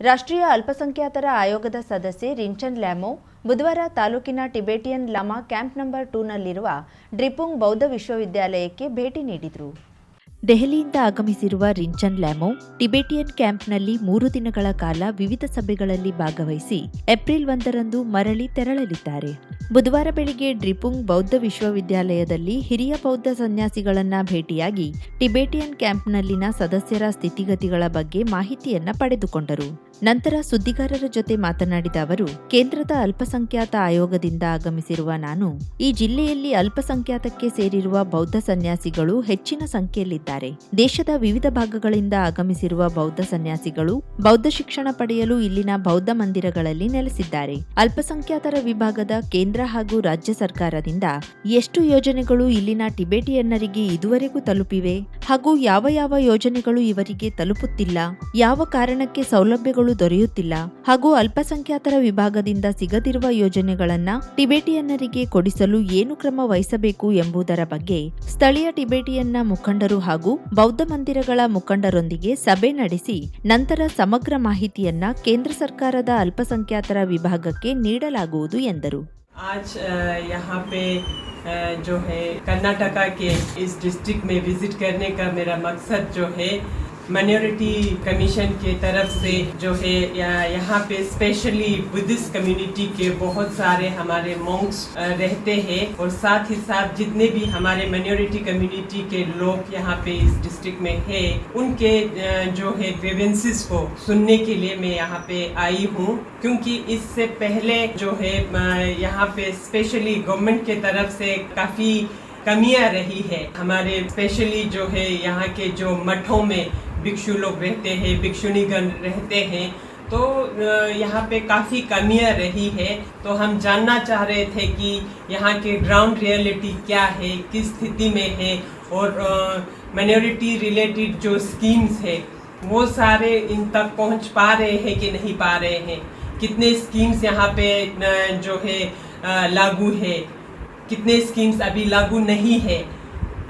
ರಾಷ್ಟ್ರೀಯ ಅಲ್ಪಸಂಖ್ಯಾತರ ಆಯೋಗದ ಸದಸ್ಯೆ ರಿಂಚನ್ ಲ್ಯಾಮೊ ಬುಧವಾರ ತಾಲೂಕಿನ ಟಿಬೆಟಿಯನ್ ಲಮಾ ಕ್ಯಾಂಪ್ ನಂಬರ್ ಟೂನಲ್ಲಿರುವ ಡ್ರಿಪುಂಗ್ ಬೌದ್ಧ ವಿಶ್ವವಿದ್ಯಾಲಯಕ್ಕೆ ಭೇಟಿ ನೀಡಿದರು. ದೆಹಲಿಯಿಂದ ಆಗಮಿಸಿರುವ ರಿಂಚನ್ ಲ್ಯಾಮೋ ಟಿಬೆಟಿಯನ್ ಕ್ಯಾಂಪ್ನಲ್ಲಿ ಮೂರು ದಿನಗಳ ಕಾಲ ವಿವಿಧ ಸಭೆಗಳಲ್ಲಿ ಭಾಗವಹಿಸಿ ಏಪ್ರಿಲ್ ಒಂದರಂದು ಮರಳಿ ತೆರಳಲಿದ್ದಾರೆ. ಬುಧವಾರ ಬೆಳಿಗ್ಗೆ ಡ್ರಿಪುಂಗ್ ಬೌದ್ಧ ವಿಶ್ವವಿದ್ಯಾಲಯದಲ್ಲಿ ಹಿರಿಯ ಬೌದ್ಧ ಸನ್ಯಾಸಿಗಳನ್ನ ಭೇಟಿಯಾಗಿ ಟಿಬೆಟಿಯನ್ ಕ್ಯಾಂಪ್ನಲ್ಲಿನ ಸದಸ್ಯರ ಸ್ಥಿತಿಗತಿಗಳ ಬಗ್ಗೆ ಮಾಹಿತಿಯನ್ನ ಪಡೆದುಕೊಂಡರು. ನಂತರ ಸುದ್ದಿಗಾರರ ಜೊತೆ ಮಾತನಾಡಿದ ಅವರು, ಕೇಂದ್ರದ ಅಲ್ಪಸಂಖ್ಯಾತ ಆಯೋಗದಿಂದ ಆಗಮಿಸಿರುವ ನಾನು ಈ ಜಿಲ್ಲೆಯಲ್ಲಿ ಅಲ್ಪಸಂಖ್ಯಾತಕ್ಕೆ ಸೇರಿರುವ ಬೌದ್ಧ ಸನ್ಯಾಸಿಗಳು ಹೆಚ್ಚಿನ ಸಂಖ್ಯೆಯಲ್ಲಿದ್ದಾರೆ. ದೇಶದ ವಿವಿಧ ಭಾಗಗಳಿಂದ ಆಗಮಿಸಿರುವ ಬೌದ್ಧ ಸನ್ಯಾಸಿಗಳು ಬೌದ್ಧ ಶಿಕ್ಷಣ ಪಡೆಯಲು ಇಲ್ಲಿನ ಬೌದ್ಧ ಮಂದಿರಗಳಲ್ಲಿ ನೆಲೆಸಿದ್ದಾರೆ. ಅಲ್ಪಸಂಖ್ಯಾತರ ವಿಭಾಗದ ಕೇಂದ್ರ ಹಾಗೂ ರಾಜ್ಯ ಸರ್ಕಾರದಿಂದ ಎಷ್ಟು ಯೋಜನೆಗಳು ಇಲ್ಲಿನ ಟಿಬೇಟಿಯನ್ನರಿಗೆ ಇದುವರೆಗೂ ತಲುಪಿವೆ ಹಾಗೂ ಯಾವ ಯಾವ ಯೋಜನೆಗಳು ಇವರಿಗೆ ತಲುಪುತ್ತಿಲ್ಲ, ಯಾವ ಕಾರಣಕ್ಕೆ ಸೌಲಭ್ಯಗಳು ದೊರೆಯುತ್ತಿಲ್ಲ ಹಾಗೂ ಅಲ್ಪಸಂಖ್ಯಾತರ ವಿಭಾಗದಿಂದ ಸಿಗದಿರುವ ಯೋಜನೆಗಳನ್ನ ಟಿಬೇಟಿಯನ್ನರಿಗೆ ಕೊಡಿಸಲು ಏನು ಕ್ರಮ ವಹಿಸಬೇಕು ಎಂಬುದರ ಬಗ್ಗೆ ಸ್ಥಳೀಯ ಟಿಬೇಟಿಯನ್ನ ಮುಖಂಡರು ಹಾಗೂ ಬೌದ್ಧ ಮಂದಿರಗಳ ಮುಖಂಡರೊಂದಿಗೆ ಸಭೆ ನಡೆಸಿ ನಂತರ ಸಮಗ್ರ ಮಾಹಿತಿಯನ್ನ ಕೇಂದ್ರ ಸರ್ಕಾರದ ಅಲ್ಪಸಂಖ್ಯಾತರ ವಿಭಾಗಕ್ಕೆ ನೀಡಲಾಗುವುದು ಎಂದರು आज अ, यहाँ पे अ, जो है कर्नाटका के इस डिस्ट्रिक्ट में विजिट करने का मेरा मकसद जो है माइनॉरिटी कमीशन के तरफ़ से जो है यहाँ पे स्पेशली बुद्धिस्ट कम्युनिटी के बहुत सारे हमारे मॉन्क्स रहते हैं। और साथ ही साथ जितने भी हमारे माइनॉरिटी कम्युनिटी के लोग यहाँ पे इस डिस्ट्रिक्ट में है, उनके जो है ग्रेवेंसेस को सुनने के लिए मैं यहाँ पे आई हूँ। क्योंकि इससे पहले जो है यहाँ पे स्पेशली गवर्नमेंट के तरफ़ से काफ़ी कमियाँ रही है। हमारे स्पेशली जो है, यहाँ के जो मठों में भिक्षु लोग रहते हैं, भिक्षुणीगण रहते हैं तो यहाँ पे काफ़ी कमियाँ रही है। तो हम जानना चाह रहे थे कि यहाँ के ग्राउंड रियलिटी क्या है, किस स्थिति में है, और माइनॉरिटी रिलेटेड जो स्कीम्स है, वो सारे इन तक पहुँच पा रहे हैं कि नहीं पा रहे हैं? कितने स्कीम्स यहाँ पे जो है लागू है? कितने स्कीम्स अभी लागू नहीं है?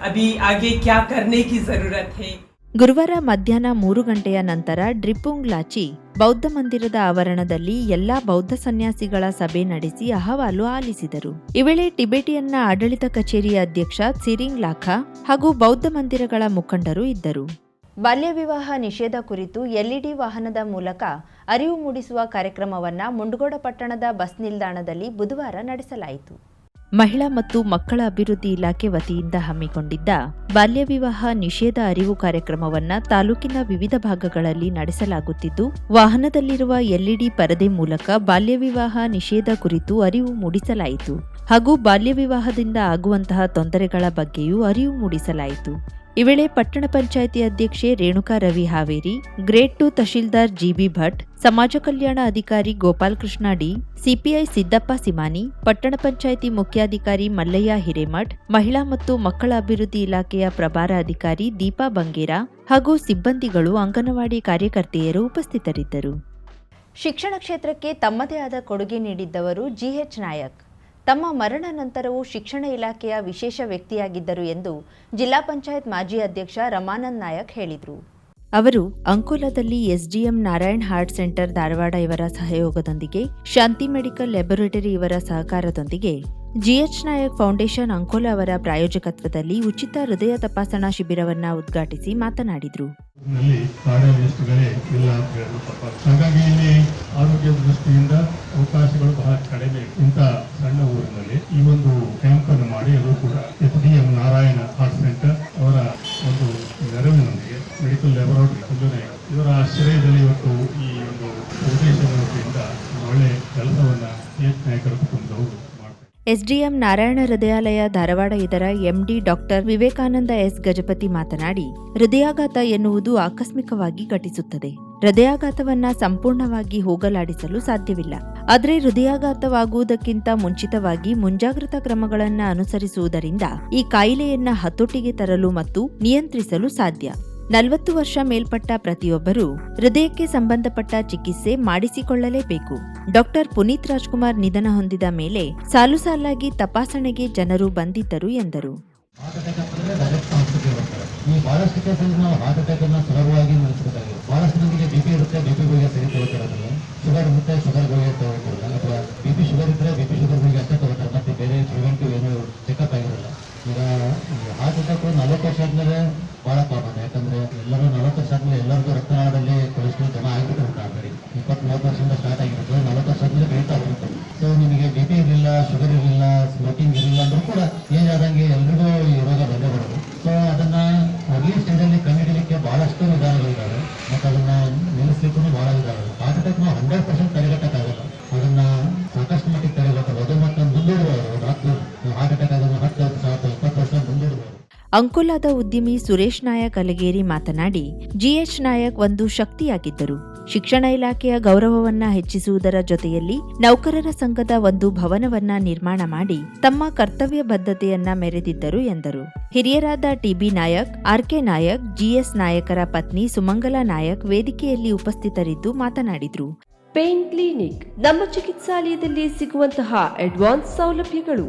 अभी आगे क्या करने की ज़रूरत है? ಗುರುವಾರ ಮಧ್ಯಾಹ್ನ ಮೂರು ಗಂಟೆಯ ನಂತರ ಡ್ರಿಪುಂಗ್ ಲಾಚಿ ಬೌದ್ಧ ಮಂದಿರದ ಆವರಣದಲ್ಲಿ ಎಲ್ಲಾ ಬೌದ್ಧ ಸನ್ಯಾಸಿಗಳ ಸಭೆ ನಡೆಸಿ ಅಹವಾಲು ಆಲಿಸಿದರು. ಈ ವೇಳೆ ಟಿಬೆಟಿಯನ್ನ ಆಡಳಿತ ಕಚೇರಿಯ ಅಧ್ಯಕ್ಷ ಸಿರಿಂಗ್ ಲಾಖಾ ಹಾಗೂ ಬೌದ್ಧ ಮಂದಿರಗಳ ಮುಖಂಡರು ಇದ್ದರು. ಬಾಲ್ಯ ವಿವಾಹ ನಿಷೇಧ ಕುರಿತು ಎಲ್ಇಡಿ ವಾಹನದ ಮೂಲಕ ಅರಿವು ಮೂಡಿಸುವ ಕಾರ್ಯಕ್ರಮವನ್ನು ಮುಂಡಗೋಡ ಪಟ್ಟಣದ ಬಸ್ ನಿಲ್ದಾಣದಲ್ಲಿ ಬುಧವಾರ ನಡೆಸಲಾಯಿತು. ಮಹಿಳಾ ಮತ್ತು ಮಕ್ಕಳ ಅಭಿವೃದ್ಧಿ ಇಲಾಖೆ ವತಿಯಿಂದ ಹಮ್ಮಿಕೊಂಡಿದ್ದ ಬಾಲ್ಯ ವಿವಾಹ ನಿಷೇಧ ಅರಿವು ಕಾರ್ಯಕ್ರಮವನ್ನ ತಾಲೂಕಿನ ವಿವಿಧ ಭಾಗಗಳಲ್ಲಿ ನಡೆಸಲಾಗುತ್ತಿದ್ದು, ವಾಹನದಲ್ಲಿರುವ ಎಲ್ಇಡಿ ಪರದೆ ಮೂಲಕ ಬಾಲ್ಯ ವಿವಾಹ ನಿಷೇಧ ಕುರಿತು ಅರಿವು ಮೂಡಿಸಲಾಯಿತು ಹಾಗೂ ಬಾಲ್ಯ ವಿವಾಹದಿಂದ ಆಗುವಂತಹ ತೊಂದರೆಗಳ ಬಗ್ಗೆಯೂ ಅರಿವು ಮೂಡಿಸಲಾಯಿತು. ಈ ವೇಳೆ ಪಟ್ಟಣ ಪಂಚಾಯಿತಿ ಅಧ್ಯಕ್ಷೆ Renuka Ravi Haveri, grade two tahsildar GB Bhat, ಸಮಾಜ ಕಲ್ಯಾಣ ಅಧಿಕಾರಿ ಗೋಪಾಲ್ ಕೃಷ್ಣ ಡಿ, ಸಿಪಿಐ ಸಿದ್ದಪ್ಪ ಸಿಮಾನಿ, ಪಟ್ಟಣ ಪಂಚಾಯಿತಿ ಮುಖ್ಯಾಧಿಕಾರಿ ಮಲ್ಲಯ್ಯ ಹಿರೇಮಠ್, ಮಹಿಳಾ ಮತ್ತು ಮಕ್ಕಳ ಅಭಿವೃದ್ಧಿ ಇಲಾಖೆಯ ಪ್ರಭಾರ ಅಧಿಕಾರಿ ದೀಪಾ ಬಂಗೇರ ಹಾಗೂ ಸಿಬ್ಬಂದಿಗಳು ಅಂಗನವಾಡಿ ಕಾರ್ಯಕರ್ತೆಯರು ಉಪಸ್ಥಿತರಿದ್ದರು. ಶಿಕ್ಷಣ ಕ್ಷೇತ್ರಕ್ಕೆ ತಮ್ಮದೇ ಆದ ಕೊಡುಗೆ ನೀಡಿದ್ದವರು ಜಿಎಚ್ ನಾಯಕ್. ತಮ್ಮ ಮರಣ ನಂತರವೂ ಶಿಕ್ಷಣ ಇಲಾಖೆಯ ವಿಶೇಷ ವ್ಯಕ್ತಿಯಾಗಿದ್ದರು ಎಂದು ಜಿಲ್ಲಾ ಪಂಚಾಯತ್ ಮಾಜಿ ಅಧ್ಯಕ್ಷ ರಮಾನಂದ್ ನಾಯಕ್ ಹೇಳಿದರು. ಅವರು ಅಂಕೋಲಾದಲ್ಲಿ SDM Narayan heart centre Dharwad ಇವರ ಸಹಯೋಗದೊಂದಿಗೆ ಶಾಂತಿ ಮೆಡಿಕಲ್ ಲ್ಯಾಬೊರೇಟರಿ ಇವರ ಸಹಕಾರದೊಂದಿಗೆ ಜಿಎಚ್ ನಾಯಕ್ ಫೌಂಡೇಶನ್ ಅಂಕೋಲ ಅವರ ಪ್ರಾಯೋಜಕತ್ವದಲ್ಲಿ ಉಚಿತ ಹೃದಯ ತಪಾಸಣಾ ಶಿಬಿರವನ್ನ ಉದ್ಘಾಟಿಸಿ ಮಾತನಾಡಿದರು. ಹಾಗಾಗಿ ಇಲ್ಲಿ ಆರೋಗ್ಯ ದೃಷ್ಟಿಯಿಂದ ಅವಕಾಶಗಳು ಬಹಳ ಕಡಿಮೆ ಇಂಥ ಸಣ್ಣ ಊರಿನಲ್ಲಿ ಈ ಒಂದು ಕ್ಯಾಂಪ್ ಅನ್ನು ಮಾಡಿ ಅದು ಕೂಡ S D M Narayana heart centre ಅವರ ಒಂದು ನೆರವಿನೊಂದಿಗೆ ಮೆಡಿಕಲ್ ಲ್ಯಾಬೊರೇಟರಿ ಸಂಜನೆ ಇವರ ಆಶ್ರಯದಲ್ಲಿ ಇವತ್ತು ಈ ಒಂದು ಫೌಂಡೇಶನ್ ವತಿಯಿಂದ ಒಳ್ಳೆ ಕೆಲಸವನ್ನ ಎಚ್ ನಾಯಕರ ಕುಟುಂಬದವರು ಎಸ್ಡಿಎಂ ನಾರಾಯಣ ಹೃದಯಾಲಯ ಧಾರವಾಡ ಇದರ MD doctor Vivekananda S Gajapati ಮಾತನಾಡಿ, ಹೃದಯಾಘಾತ ಎನ್ನುವುದು ಆಕಸ್ಮಿಕವಾಗಿ ಘಟಿಸುತ್ತದೆ. ಹೃದಯಾಘಾತವನ್ನ ಸಂಪೂರ್ಣವಾಗಿ ಹೋಗಲಾಡಿಸಲು ಸಾಧ್ಯವಿಲ್ಲ. ಆದರೆ ಹೃದಯಾಘಾತವಾಗುವುದಕ್ಕಿಂತ ಮುಂಚಿತವಾಗಿ ಮುಂಜಾಗ್ರತಾ ಕ್ರಮಗಳನ್ನು ಅನುಸರಿಸುವುದರಿಂದ ಈ ಕಾಯಿಲೆಯನ್ನ ಹತೋಟಿಗೆ ತರಲು ಮತ್ತು ನಿಯಂತ್ರಿಸಲು ಸಾಧ್ಯ. ನಲವತ್ತು ವರ್ಷ ಮೇಲ್ಪಟ್ಟ ಪ್ರತಿಯೊಬ್ಬರೂ ಹೃದಯಕ್ಕೆ ಸಂಬಂಧಪಟ್ಟ ಚಿಕಿತ್ಸೆ ಮಾಡಿಸಿಕೊಳ್ಳಲೇಬೇಕು. ಡಾಕ್ಟರ್ ಪುನೀತ್ ರಾಜ್ಕುಮಾರ್ ನಿಧನ ಹೊಂದಿದ ಮೇಲೆ ಸಾಲು ಸಾಲಾಗಿ ತಪಾಸಣೆಗೆ ಜನರು ಬಂದಿದ್ದರು ಎಂದರು. ಈ ಬಹಳಷ್ಟು ಕೇಸಲ್ಲಿ ನಾವು ಹಾರ್ಟ್ ಅಟ್ಯಾಕ್ ಅನ್ನ ಸುಲಭವಾಗಿ ನಡೆಸಬೇಕಾಗಿದೆ. ಬಹಳಷ್ಟು ಮಂದಿಗೆ ಬಿ ಪಿ ಇರುತ್ತೆ ಬಿ ಪಿ ಬಗ್ಗೆ ಸರಿ ತಗೋತಾರೆ ಮತ್ತೆ ಶುಗರ್ ಗಳಿಗೆ ತಗೋತಾರೆ ಅಥವಾ ಬಿ ಪಿ ಶುಗರ್ ಇದ್ರೆ ಬಿ ಪಿ ಶುಗರ್ ಗಳಿಗೆ ಅಷ್ಟೇ ತಗೋತಾರೆ. ಮತ್ತೆ ಬೇರೆ ಪ್ರಿವೆಂಟಿವ್ ಏನು ಚೆಕಪ್ ಆಗಿರಲ್ಲ. ಈಗ ಹಾರ್ಟ್ ಅಟ್ಯಾಕ್ ನಲವತ್ತು ವರ್ಷ ಆದ್ಮೇಲೆ ಬಹಳ ಕಾಮನ್ ಯಾಕಂದ್ರೆ ಎಲ್ಲರೂ ನಲವತ್ತು ವರ್ಷ ಆದ್ಮೇಲೆ ಎಲ್ಲರಿಗೂ ರಕ್ತನಾಳದಲ್ಲಿ ಕೊಲೆಸ್ಟ್ರಾಲ್ ಜಮಾ ಆಗಿಬಿಟ್ಟಿರುತ್ತೆ ಆಲ್ರೆಡಿ. ಇಪ್ಪತ್ತ್ ಮೂವತ್ತು ವರ್ಷದಿಂದ ಸ್ಟಾರ್ಟ್ ಆಗಿರುತ್ತೆ ನಲವತ್ತು ವರ್ಷದಿಂದ ಬೆಳೀತಾ ಹೋಗುತ್ತೆ. ಸೊ ನಿಮಗೆ ಬಿ ಪಿ ಇರಲಿಲ್ಲ ಶುಗರ್ ಇರಲಿಲ್ಲ ಅಂಕೋಲಾದ ಉದ್ಯಮಿ ಸುರೇಶ್ ನಾಯಕ್ ಅಲಗೇರಿ ಮಾತನಾಡಿ, ಜಿಎಚ್ ನಾಯಕ್ ಒಂದು ಶಕ್ತಿಯಾಗಿದ್ದರು. ಶಿಕ್ಷಣ ಇಲಾಖೆಯ ಗೌರವವನ್ನ ಹೆಚ್ಚಿಸುವುದರ ಜೊತೆಯಲ್ಲಿ ನೌಕರರ ಸಂಘದ ಒಂದು ಭವನವನ್ನ ನಿರ್ಮಾಣ ಮಾಡಿ ತಮ್ಮ ಕರ್ತವ್ಯ ಬದ್ಧತೆಯನ್ನ ಮೆರೆದಿದ್ದರು ಎಂದರು. ಹಿರಿಯರಾದ TB Nayak, RK Nayak, GS ನಾಯಕರ ಪತ್ನಿ ಸುಮಂಗಲಾ ನಾಯಕ್ ವೇದಿಕೆಯಲ್ಲಿ ಉಪಸ್ಥಿತರಿದ್ದು ಮಾತನಾಡಿದರು. ಪೇನ್ ಕ್ಲಿನಿಕ್, ನಮ್ಮ ಚಿಕಿತ್ಸಾಲಯದಲ್ಲಿ ಸಿಗುವಂತಹ ಅಡ್ವಾನ್ಸ್ ಸೌಲಭ್ಯಗಳು.